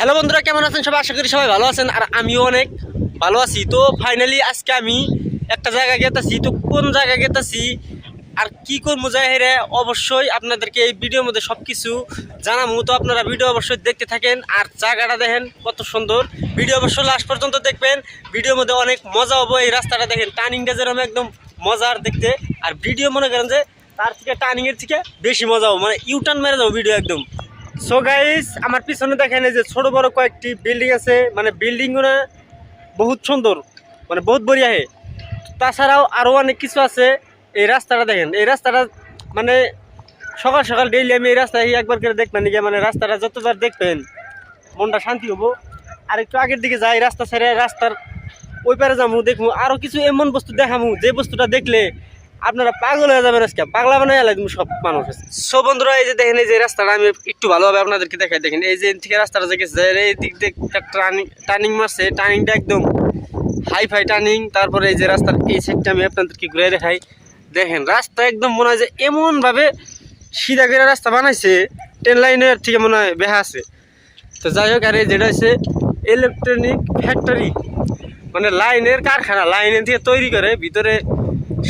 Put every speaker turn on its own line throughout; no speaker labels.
Hello বন্ধুরা, কেমন আছেন? সবাই আশা করি সবাই ভালো আছেন, আর আমিও অনেক ভালো আছি। তো ফাইনালি আজকে আমি একটা জায়গায় গেতেছি। তো কোন জায়গায় গেতেছি আর কি করব যাই অবশ্যই আপনাদেরকে এই ভিডিওর মধ্যে সব কিছু জানাব। তো আপনারা ভিডিও অবশ্যই দেখতে থাকেন, আর জায়গাটা দেখেন কত সুন্দর। ভিডিও অবশ্যই লাস্ট পর্যন্ত দেখবেন। ভিডিওর মধ্যে অনেক মজা হব, এই রাস্তাটা দেখেন টার্নিংটা যেরকম একদম মজার দেখতে। আর ভিডিও মনে করেন যে, তার থেকে টার্নিংয়ের থেকে বেশি মজা হব মানে ইউটার্ন মেরে যাব ভিডিও একদম। সো গাইস আমার পিছনে দেখেন এই যে ছোট বড় কয়েকটি বিল্ডিং আছে। মানে বিল্ডিংগুলো বহুত সুন্দর মানে বহুত বড়িয়া হে। তাছাড়াও আরও অনেক কিছু আছে। এই রাস্তাটা দেখেন, এই রাস্তাটা মানে সকাল সকাল ডেইলি আমি এই রাস্তায় একবার করে দেখবেন নাকি মানে রাস্তাটা যতবার দেখবেন, মনটা শান্তি হব। আর একটু আগের দিকে যাই, রাস্তা ছেড়ে রাস্তার ওই পারে যাব দেখব আরও কিছু এমন বস্তু দেখামু। যে বস্তুটা দেখলে আপনারা পাগল হয়ে যাবেন আজকে। পাগলা বানাই লাগবে সব মানুষ সো বন্ধুরা, এই যে দেখেন, এই যে রাস্তাটা, আমি একটু ভালোভাবে আপনাদেরকে দেখাই। দেখেন, এই যে থেকে রাস্তাটা যে গেছে এই দিক দিয়ে টার্নিং টার্নিং মারছে। টার্নিংটা একদম হাই ফাই টার্নিং তারপরে এই যে রাস্তার এই সাইডটা আমি আপনাদেরকে ঘুরে দেখাই। দেখেন, রাস্তা একদম মনে হয় যে এমনভাবে সিধা করে রাস্তা বানাইছে ট্রেন লাইনের থেকে মনে হয় বেহা আছে। তো যাই হোক, আর এই যেটা হচ্ছে ইলেকট্রনিক ফ্যাক্টরি মানে লাইনের কারখানা লাইনের থেকে তৈরি করে, ভিতরে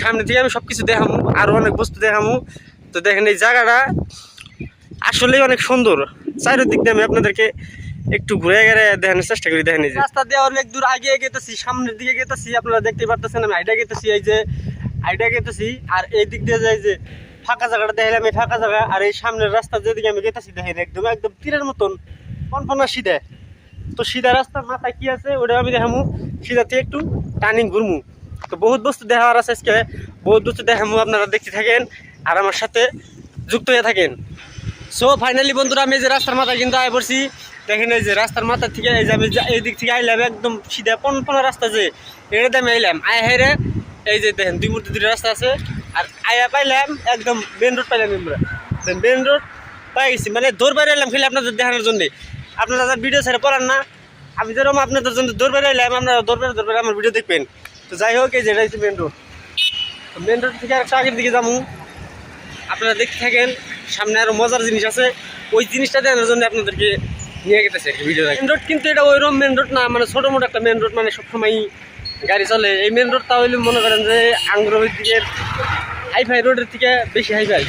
সামনে থেকে আমি সব কিছু দেখামু আরও অনেক বস্তু দেখামু। তো দেখেন এই জায়গাটা আসলেই অনেক সুন্দর। চারিদিক দিয়ে আমি আপনাদেরকে একটু ঘুরে গেড়ে দেখানোর চেষ্টা করি, দেখেন রাস্তা দিয়ে অনেক দূর আগে গেতেছি, সামনের দিকে গেতেছি, আপনারা দেখতে পারতেছেন, আমি আইডা গেতেছি, এই যে আইডা গেতেছি, আর এই দিক দিয়ে যাই যে ফাঁকা জায়গাটা দেখালাম এই ফাঁকা জায়গা, আর এই সামনের রাস্তা যেদিকে আমি গেতেছি, দেখেন একদম একদম তীরের মতন কনফনা সিধে। তো সিধা রাস্তার মাথায় কি আছে, ওটা আমি দেখামু, সিধাতে একটু টার্নিং ঘুরমু। তো বহুত বস্তু দেখার আছে আজকে। বহুত বস্তু দেখামু আপনারা দেখতে থাকেন আর আমার সাথে যুক্ত হয়ে থাকেন। সো ফাইনালি বন্ধুরা, আমি যে রাস্তার মাথায় কিন্তু আয় পড়ছি। দেখেন এই যে রাস্তার মাথা থেকে এই যে আমি এই দিক থেকে আইলাম, একদম সিধা পনপনা রাস্তা যে এটাতে আমি আইলাম। আয় হেরে, এই যে দেখেন, দুই মূর্তি দুটো রাস্তা আছে। আর আয়া পাইলাম, একদম মেন রোড পাইলাম আমরা। মেন রোড পাই গেছি। মানে দৌড় বাইরে এলাম খালি আপনাদের দেখানোর জন্যে। আপনারা ভিডিও ছেড়ে পড়ান না, আমি যেরকম আপনাদের জন্য দৌড় বাইরে এলাম আপনারা দৌড় বাইরে দৌড় বাইরে আমার ভিডিও দেখবেন। তো যাই হোক, এই যে এটা হচ্ছে মেন রোড মেন রোড থেকে একটা আগের দিকে যাব। আপনারা দেখতে থাকেন, সামনে আরও মজার জিনিস আছে। ওই জিনিসটা দেখানোর জন্য আপনাদেরকে নিয়ে গেতেছে ভিডিও মেন রোড কিন্তু এটা ওইরকম মেন রোড না মানে ছোটো মোটো একটা মেন রোড মানে সবসময় গাড়ি চলে। এই মেন রোডটা হইলে মনে করেন যে আঙ্গুরের দিকে হাইফাই রোডের থেকে বেশি হাইফাই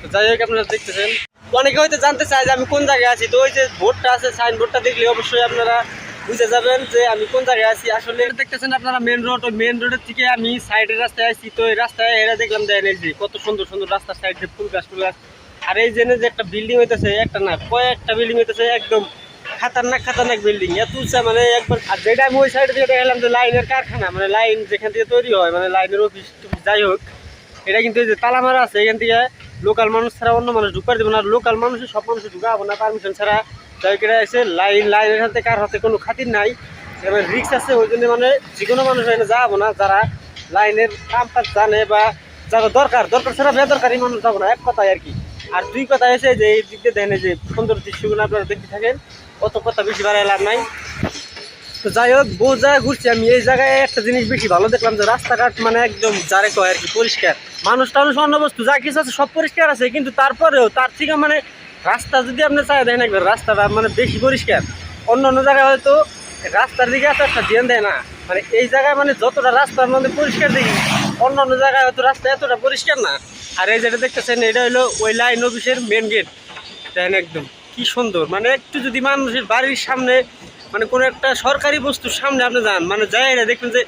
তো যাই হোক, আপনারা দেখতেছেন। অনেকে হয়তো জানতে চায় যে আমি কোন জায়গায় আছি। তো ওই যে বোর্ডটা আছে সাইন বোর্ডটা দেখলে অবশ্যই আপনারা বুঝে যাবেন যে আমি কোন জায়গায় আছি। আসলে দেখতেছেন আপনারা মেন রোড ওই মেন রোডের থেকে আমি সাইডের রাস্তায় আছি তো এই রাস্তায় এরা দেখলাম দেয় যে কত সুন্দর সুন্দর রাস্তার সাইডে ফুল গাছ ফুল গাছ আর এই জেনে যে একটা বিল্ডিং হইতেছে, একটা না, কয়েকটা বিল্ডিং হইতেছে, একদম খাতারনাক খাতারনাক বিল্ডিং এত উঁচা মানে একবার আর যেটা আমি ওই সাইডে দিয়ে দেখালাম যে লাইনের কারখানা মানে লাইন যেখান থেকে তৈরি হয় মানে লাইনের অফিস যাই হোক, এটা কিন্তু যে তালা মারা আছে, এখান থেকে লোকাল মানুষ ছাড়া অন্য মানুষ ঢুকতে দেবে না। আর লোকাল মানুষের সব মানুষ ঢুকাবো না পারমিশন ছাড়া কেটে এসে লাইন লাইনের সাথে কার হাতে কোনো খাতির নাই। এবার রিক্স আছে, ওই জন্য মানে যে কোনো মানুষ এখানে যাব না, যারা লাইনের কাম কাজ জানে বা যারা দরকার দরকার ছাড়া বেদরকারি মানুষ যাব না, এক কথায় আর কি। আর দুই কথা এসে যে, এই দিক দিয়ে দেখেন যে, সুন্দর দৃশ্যগুলো আপনারা দেখতে থাকেন, অত কথা বেশি বাড়ায় লাভ নাই। তো যাই হোক, বহু জায়গায় ঘুরছি আমি, এই জায়গায় একটা জিনিস বেশি ভালো দেখলাম যে, রাস্তাঘাট মানে একদম যারে কয় আর কি, পরিষ্কার। মানুষ টানুষ অন্য বস্তু, যা কিছু আছে সব পরিষ্কার আছে, কিন্তু তারপরেও তার থেকে মানে রাস্তা যদি আপনি চাই দেখেন একবার, রাস্তাটা মানে বেশি পরিষ্কার। অন্য অন্য জায়গায় হয়তো রাস্তার দিকে এত একটা ধ্যান দেয় না। মানে এই জায়গায় মানে যতটা রাস্তার মধ্যে পরিষ্কার দেখি, অন্য অন্য জায়গায় হয়তো রাস্তা এতটা পরিষ্কার না। আর এই যেটা দেখতেছেন, এটা হলো ওই লাইন অফিসের মেন গেট দেখেন একদম, কি সুন্দর। মানে একটু যদি মানুষের বাড়ির সামনে মানে কোনো একটা সরকারি বস্তুর সামনে আপনি যান মানে যাই না দেখবেন যে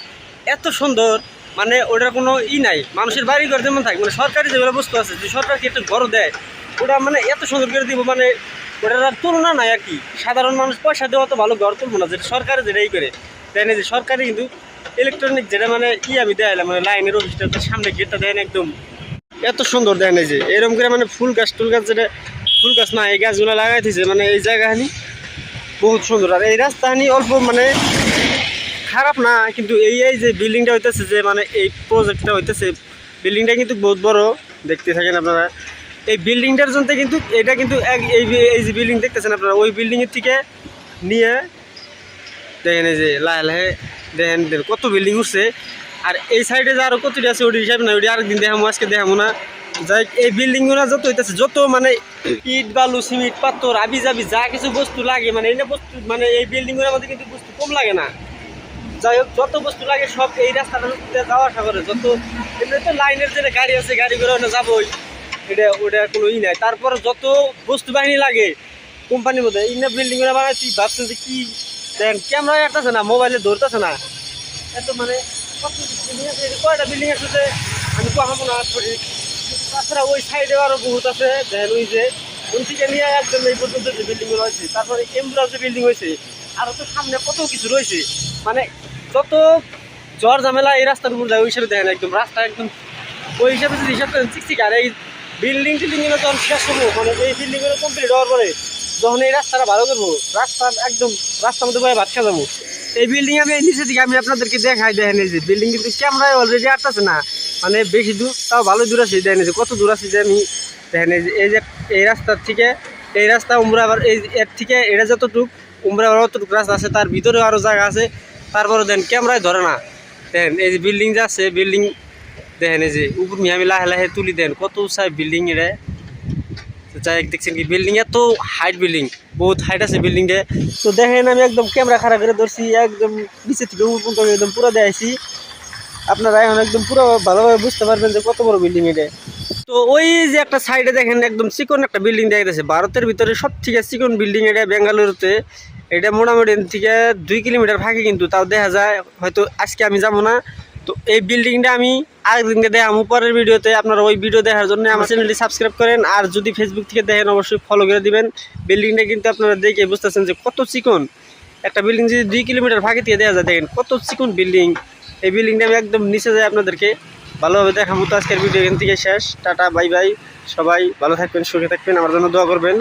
এত সুন্দর। মানে ওটার কোনো ই নাই। মানুষের বাড়ি ঘর যেমন থাকে মানে সরকারি যেগুলো বস্তু আছে, যে সরকারকে একটা ঘর দেয়, ওটা মানে এত সুন্দর করে দিব মানে ওটার আর তুলনা নাই আর কি। সাধারণ মানুষ পয়সা দেওয়া তো ভালো ঘর তুলবো না, যেটা সরকারি যেটা ই করে। দেয় না, যে সরকারি কিন্তু ইলেকট্রনিক যেটা মানে ই আমি দেয়ালাম মানে লাইনের অফিসটা সামনে গেটটা দেয় না একদম। এত সুন্দর দেয় না যে এরকম করে মানে ফুল গাছ টুল গাছ যেটা, ফুল গাছ না, এই গাছগুলো লাগাই দিছে মানে এই জায়গাখানি বহুত সুন্দর। আর এই রাস্তাখানি অল্প মানে খারাপ না, কিন্তু এই এই যে বিল্ডিংটা হইতেছে যে মানে এই প্রজেক্টটা হইতেছে বিল্ডিংটা কিন্তু বহুত বড়, দেখতে থাকেন আপনারা। এই বিল্ডিংটার জন্য কিন্তু এটা কিন্তু এক এই এই যে বিল্ডিং দেখতেছেন আপনারা, ওই বিল্ডিংয়ের থেকে নিয়ে দেখেন এই যে লাহে লাহে দেখেন কত বিল্ডিং উঠছে। আর এই সাইডে যে আরও কতটি আছে, ওটি হিসাবে না, ওটি আরেকদিন দেখামো, আজকে দেখামো না। যাই এই বিল্ডিংগুলো যত হইতেছে, যত মানে ইট, বালু, সিমেন্ট, পাথর আবি যাবি যা কিছু বস্তু লাগে মানে এই বস্তু মানে এই বিল্ডিংগুলোর মধ্যে কিন্তু বস্তু কম লাগে না। যাই হোক, যত বস্তু লাগে সব এই রাস্তাটা দিয়ে যাওয়া আসা করে। যত এমনি তো লাইনের যে গাড়ি আছে, গাড়ি করে ওখানে যাবোই। এটা, ওটা কোনো ই নাই। তারপরে যত বস্তু বাহিনী লাগে কোম্পানির মধ্যে, এই না বিল্ডিং বানাচ্ছি ভাবছেন যে কি দেন? ক্যামেরা আসতেছে না মোবাইলে ধরতেছে না। এত মানে কয়টা বিল্ডিং আছে যে আমি কমাবো না। সঠিক তাছাড়া ওই সাইডে আরও বহুত আছে। দেন ওই যে, ওই নিয়ে একদম এই পর্যন্ত যে বিল্ডিংগুলো হয়েছে, তারপরে এমব্রাস যে বিল্ডিং হয়েছে, আরও তো সামনে কত কিছু রয়েছে। মানে যত জ্বর ঝামেলা এই রাস্তার উপর যায়, ওই হিসাবে দেখেন একদম। রাস্তা একদম, ওই হিসাবে যদি হিসাব করেন চিকচিক আর এই বিল্ডিং টিল্ডিংগুলো যখন শেষ হব। মানে এই বিল্ডিংগুলো কমপ্লিট হওয়ার পরে যখন এই রাস্তাটা ভালো করব রাস্তা একদম রাস্তার মধ্যে বয়ে ভাত খাওয়া যাব। এই বিল্ডিং আমি এই নিচে দিকে আমি আপনাদেরকে দেখাই, দেখেন এই যে বিল্ডিং কিন্তু ক্যামেরায় অলরেডি আসতেছে না। মানে বেশি দূর, তাও ভালো দূর আছে, দেখেন যে কত দূর আছে যে আমি দেখেন এই যে এই যে এই রাস্তার থেকে, এই রাস্তা উমরা আবার এই এর থেকে এটা যতটুক উমরা আবার অতটুকু রাস্তা আছে, তার ভিতরে আরও জায়গা আছে। তারপরে দেন ক্যামেরায় ধরে না। দেন এই যে বিল্ডিং যে আছে বিল্ডিং দেখেন এই যে উপর নিয়ে আমি লাহে লাহে তুলি দেন, কত উঁচাই বিল্ডিং এটা যাই দেখছেন কি বিল্ডিং এত হাইট বিল্ডিং বহুত হাইট আছে বিল্ডিং এ তো দেখেন আমি একদম ক্যামেরা খারাপ করে ধরছি, একদম নিচে থেকে উপর পর্যন্ত একদম পুরো দেখাইছি। আপনারা এখন একদম পুরো ভালোভাবে বুঝতে পারবেন যে কত বড় বিল্ডিং এটা। তো ওই যে একটা সাইডে দেখেন, একদম চিকন একটা বিল্ডিং দেখা যাচ্ছে। ভারতের ভিতরে সব থেকে চিকন বিল্ডিং এটা বেঙ্গালুরুতে। এটা মোটামুটি থেকে দুই কিলোমিটার ফাঁকে কিন্তু, তাও দেখা যায়। হয়তো আজকে আমি যাব না। তো এই বিল্ডিংটা আমি আরেকদিনকে দেখাম। উপরের ভিডিওতে আপনারা ওই ভিডিও দেখার জন্য আমার চ্যানেলটি সাবস্ক্রাইব করেন। আর যদি ফেসবুক থেকে দেখেন, অবশ্যই ফলো করে দিবেন। বিল্ডিংটা কিন্তু আপনারা দেখে বুঝতেছেন যে কত চিকন। একটা বিল্ডিং যদি দুই কিলোমিটার ফাঁকে থেকে দেখা যায়, দেখেন কত চিকন বিল্ডিং এই বিল্ডিংটা আমি একদম নিচে যাই আপনাদেরকে ভালোভাবে দেখাবো তো আজকের ভিডিও এখান থেকে শেষ। টাটা বাই বাই সবাই ভালো থাকবেন, সুখে থাকবেন। আমার জন্য দোয়া করবেন।